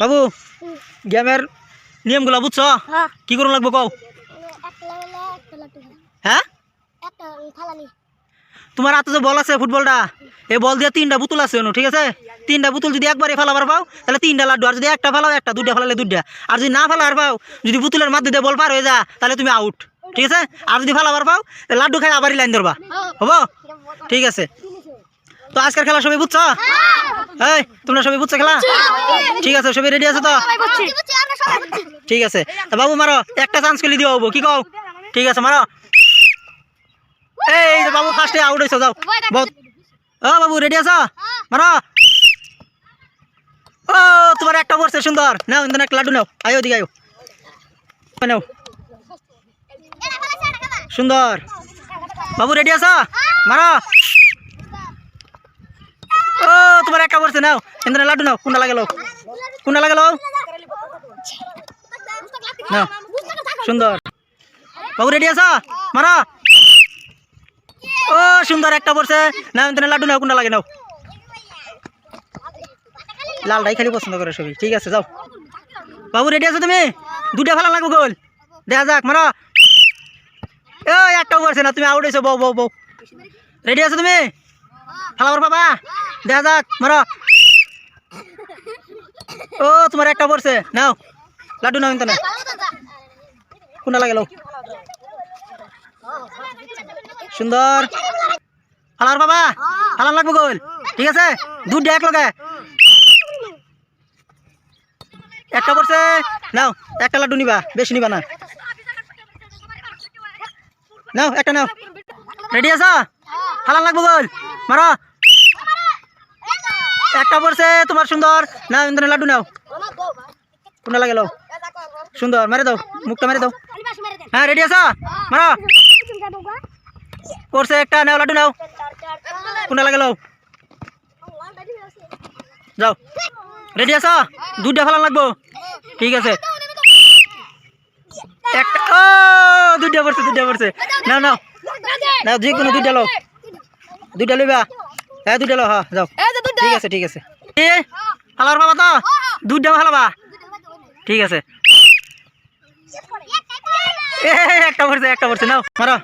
বাবু গেমের নিয়মগুলো বুঝছ? হ্যাঁ। কি করুন লাগবো কও? হ্যাঁ? তোমার হাতে যে বল আছে ফুটবলটা এই বল দিয়ে তিনটা বুতুল আছে ঠিক আছে? তিনটা বুতুল যদি একবারে ফেলাবার পাও তাহলে তিনটা লাড্ডু আর যদি একটা ফেলাও একটা দুটা ফেলালে দুটা আর যদি না ফেলাবার পাও যদি বুতুলের মাধ্যমে দিয়ে বল পার হয়ে যা তাহলে তুমি আউট ঠিক আছে? আর যদি ফেলাবার পাও তাহলে লাড্ডু খাই আবারই লাইন ধরবা। হব? ঠিক আছে। তো আজকের খেলা সবাই বুঝছ? এই তোমরা সবাই বুঝছ খেলা? ঠিক আছে সবাই রেডি আছে তো? ঠিক আছে। তা বাবু মারো একটা চান্স খেলে দিও বাবু কি কও? ঠিক আছে মারো। এই বাবু ফার্স্টে আউট হয়েছো যাও। ও বাবু রেডি আছো? মারো। ও তোমার একটা পড়ছে সুন্দর। নাও ইন্দন একটা লাড্ডু নাও। আয়ো দিকে আয়ো। নাও। সুন্দর। বাবু রেডি আছো? মারো। তোমার একটা পড়ছে নাও। ইন্দন লাড্ডু নাও, কোনটা লাগে কোনটা লাগে নাও। সুন্দর। বাবু রেডি আছো? মারো। ও, সুন্দর একটা পড়ছে। না ইন্দন লাড্ডু নাও, কোনটা লাগে নাও। লালটাই খালি পছন্দ করে সবই। ঠিক আছে, যাও। বাবু রেডি আছো তুমি? দুটা ফেলা লাগবে গোল। দেখা যাক, মারো। ও একটাও পড়ছে না, তুমি আউট হয়েছো, বউ বউ বউ। রেডি আছো তুমি? ফেলাবার বাবা দেখা যাক, মারো। ও, তোমার একটা পড়ছে, নাও। লাড্ডু নাও ইন্তনে কোনটা লাগে সুন্দর। হালার বাবা হালার লাগবে গোল। ঠিক আছে? দুধ এক লগে। একটা পড়ছে, নাও, একটা লাড্ডু নিবা, বেশি নিবা না। নাও, একটা নাও। রেডি আছো? হালার লাগবে গোল। মারো। একটা পড়ছে তোমার সুন্দর। নাও ইন্দ্র, লাড্ডু নাও। কোনটা লাগে লও সুন্দর, মেরে দাও, মুখটা মেরে দাও। হ্যাঁ রেডি আছো? মারো। পড়ছে একটা, নাও, লাড্ডু নাও। কোনটা লাগে লও যাও। রেডি আছো? দুধটা ফেলান লাগবো। ঠিক আছে। একটা ও দুধটা পড়ছে দুধটা পড়ছে। নাও নাও। নাও, যে কোনো দুইটা লও দুইটা লইবা। হ্যাঁ দুইটা লও হ্যাঁ যাও। ঠিক আছে ঠিক আছে। এ ফালার বাবা তো? দুধটা ফালাবা ঠিক আছে। এ একটা পড়ছে একটা পড়ছে নাও মারো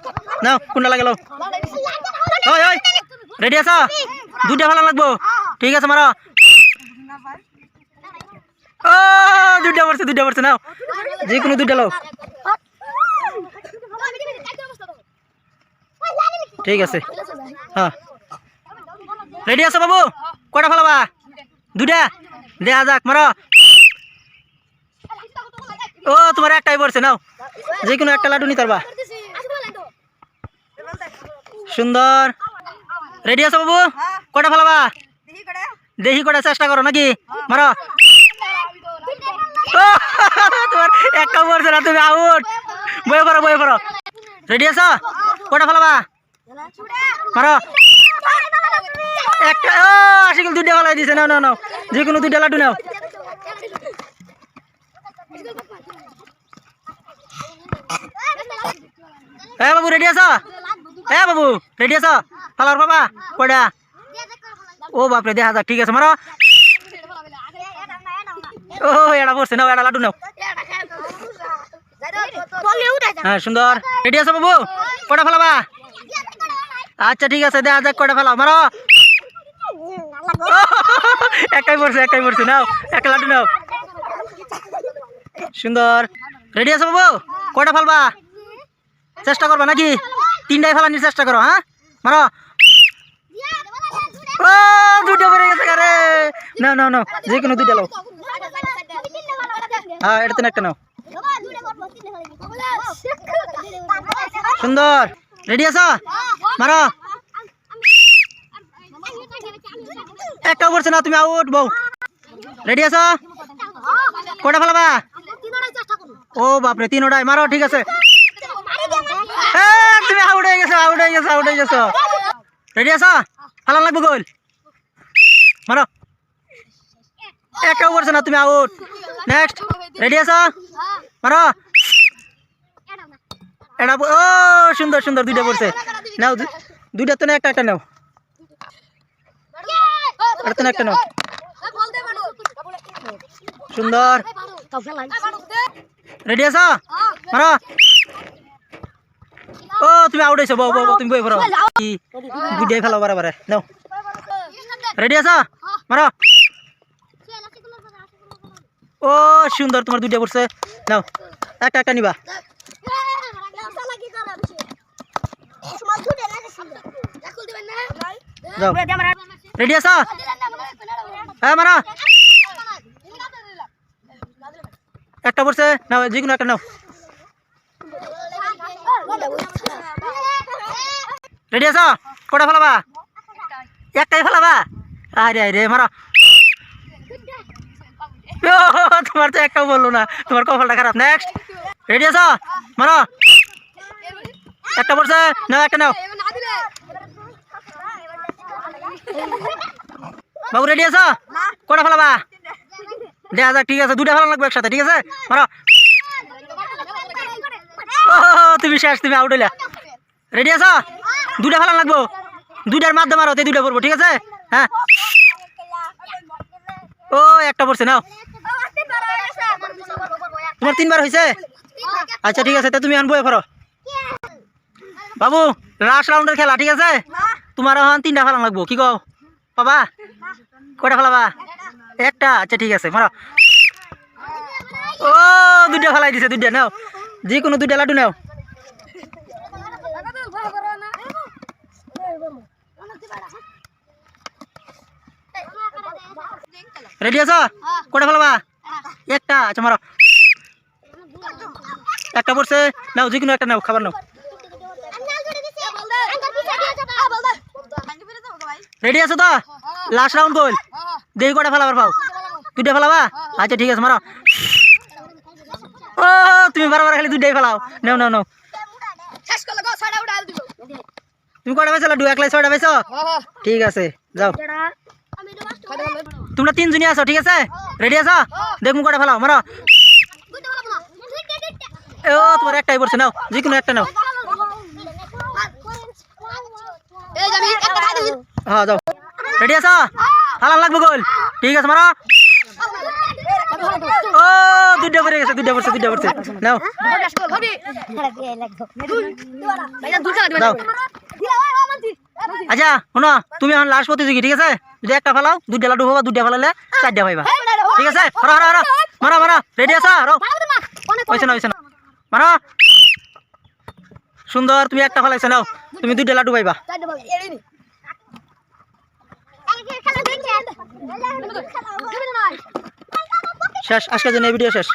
নাও কোনটা লাগে লও। ওই ওই রেডি আছো? দুইটা ফেলা লাগবো। ঠিক আছে মারো। ও দুইটা পড়ছে দুইটা পড়ছে নাও। যে কোনো দুইটা লও। ঠিক আছে। হ্যাঁ। রেডি আছো বাবু? কটা ফেলাবা? দুটা দেখা যাক, মারো। ও, তোমার একটাই পড়ছে, নাও। যে কোনো একটা লাড্ডু নিতে পারবা। সুন্দর। রেডি আছো বাবু? কটা ফেলাবা? দেখি কটা চেষ্টা করো, নাকি? মারো। তোমার একটা পড়ছে না, তুমি আউট বয়ে পড়ো বয়ে পড়ো। রেডি আছো? কটা ফেলাবা? মারো একটা ও আশিকুল দুইটা ফেলাই দিছে নাও নাও নাও। যে কোনো দুইটা লাড্ডু নাও। এ বাবু রেডি আছো? এ বাবু রেডি আছো? ফালার বাবা কয়টা? ও বাপরে দেখা যাক ঠিক আছে মারো। ও এটা পড়ছে নাও এটা লাড্ডু নাও। হ্যাঁ সুন্দর। রেডি আছো বাবু? কটা ফেলাবা? আচ্ছা ঠিক আছে দেখা যাক কটা ফেলাও, মারো। একাই পড়ছে একাই পড়ছে নাও একটা লাড্ডু নাও। সুন্দর। রেডি আছো বাবু? কটা ফেলবা? চেষ্টা করবা নাকি? তিনটাই ফেলানির চেষ্টা করো হ্যাঁ? মারো। ও দুটো গেছে নাও নাও নাও, যে কোনো নাও। হ্যাঁ এটা একটা নাও। সুন্দর। রেডি আছো? মারো। একটা পড়ছে না, তুমি আউট বউ। রেডি আছো? কটা ফেলাবা? ও বাপরে, তিন ওটাই মারো, ঠিক আছে। তুমি আউট হয়ে গেছো আউট হয়ে গেছো আউট হয়ে গেছো। রেডি আছো? ফালান লাগবে গোল। মারো। একটা পড়ছে না, তুমি আউট নেক্সট রেডি আছো? মারো। এটা ও, সুন্দর সুন্দর, দুইটা পড়ছে। নাও দুইটা তো না, একটা একটা নাও। এটা তো না, একটা নাও। সুন্দর। রেডি আছো? মারো। ও, তুমি আউট হয়েছো, বউ বউ তুমি বই পড়ো কি গুডিয়াই ফেলো, বারে বারে। নাও। রেডি আছো? মারো। ও, সুন্দর, তোমার দুইটা পড়ছে। নাও, একটা একটা নিবা। যাও রেডি আছো হ্যাঁ মারো একটা পড়ছে নাও যে কোনো একটা নাও রেডি আছো কটা ফেলাবা একটাই ফেলাবা আরে আরে মারো ও, তোমার তো একটাও বলল না তোমার কপালটা খারাপ নেক্সট রেডি আছো মারো একটা পড়ছে নাও একটা নাও বাবু রেডি আছো? কটা ফেলাবা? দেখা যাক, ঠিক আছে, দুটা ফেলা লাগবে একসাথে, ঠিক আছে? মারো। তুমি শেষ, তুমি আউট হইলা। রেডি আছো? দুটা ফেলা লাগবো। দুইটার মাধ্যমে তে দুটা পড়ব, ঠিক আছে? হ্যাঁ। ও, একটা পড়ছে, নাও। তোমার তিনবার হয়েছে আচ্ছা ঠিক আছে, তা তুমি আনব ফেরো বাবু লাস্ট রাউন্ডের খেলা, ঠিক আছে? তোমার এখন তিনটা ফেলা লাগবো, কি কও? পাবা? কয়টা ফেলাবা? একটা? আচ্ছা ঠিক আছে, মারো। ও, দুইটা ফেলাই দিছে, দুইটা, নাও। যে কোনো দুইটা লাডু নাও। রেডি আছো? কয়টা ফেলাবা? একটা আচ্ছা মারো। একটা পড়ছে। নাও যে কোনো একটা নাও, খাবার নাও। রেডি আছো তো? লাস্ট রাউন্ড গোল দেখি কটা ফেলাবার পাও। দুইটা ফেলাবা? আচ্ছা ঠিক আছে, মারো। ও, তুমি বারবার খালি দুইটাই ফেলাও। নাও নাও নাও। তুমি কটা পেয়েছ? লাড্ডু একলাই ছয়টা পেয়েছ? ঠিক আছে, যাও। তোমরা তিনজনই আছো, ঠিক আছে? রেডি আছো? দেখুন কটা ফেলাও, মারো। ও, তোমার একটাই পড়ছে, নাও। যে কোনো একটা নাও হ্যাঁ যাও। রেডি আছো? ফালান লাগবে গোল। ঠিক আছে, মারো। ও, দুইটা পড়ে গেছে, দুইটা পড়ছে দুইটা পড়ছে। নাও। আচ্ছা শোনো, তুমি এখন লাস্ট প্রতিযোগী, ঠিক আছে? যদি একটা ফেলাও, দুইটা লাডু হবা দুইটা ফেলালে চারটা পাইবা। ঠিক আছে? হরো হরো হরো মারো মারো। রেডি আছো? হরো হয়েছে না হয়েছে না মারো। সুন্দর, তুমি একটা ফেলাইছো, নাও। তুমি দুইটা লাডু পাইবা। শেষ আজকের জন্য এই ভিডিও শেষ।